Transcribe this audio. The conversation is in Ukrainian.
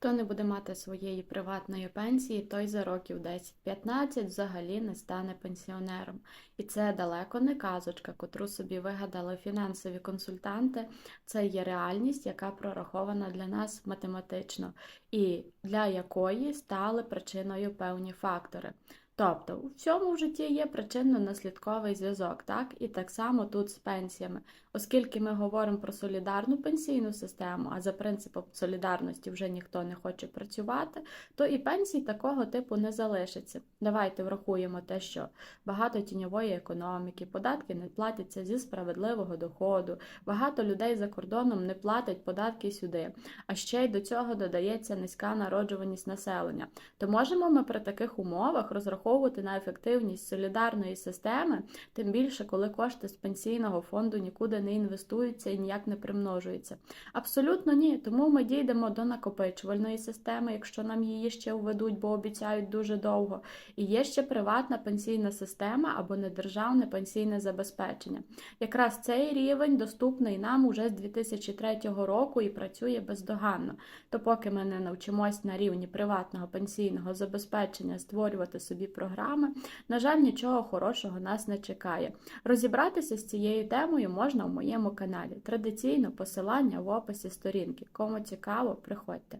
Хто не буде мати своєї приватної пенсії, той за років 10-15 взагалі не стане пенсіонером. І це далеко не казочка, котру собі вигадали фінансові консультанти. Це є реальність, яка прорахована для нас математично, і для якої стали причиною певні фактори. Тобто у всьому в житті є причинно-наслідковий зв'язок, так? І так само тут з пенсіями. Оскільки ми говоримо про солідарну пенсійну систему, а за принципом солідарності вже ніхто не хоче працювати, то і пенсій такого типу не залишиться. Давайте врахуємо те, що багато тіньової економіки, податки не платяться зі справедливого доходу, багато людей за кордоном не платять податки сюди, а ще й до цього додається низька народжуваність населення. То можемо ми при таких умовах розраховувати на ефективність солідарної системи, тим більше, коли кошти з пенсійного фонду нікуди не інвестуються і ніяк не примножуються. Абсолютно ні. Тому ми дійдемо до накопичувальної системи, якщо нам її ще введуть, бо обіцяють дуже довго. І є ще приватна пенсійна система або недержавне пенсійне забезпечення. Якраз цей рівень доступний нам уже з 2003 року і працює бездоганно. То поки ми не навчимось на рівні приватного пенсійного забезпечення створювати собі програми, на жаль, нічого хорошого нас не чекає. Розібратися з цією темою можна в моєму каналі. Традиційно посилання в описі сторінки. Кому цікаво, приходьте.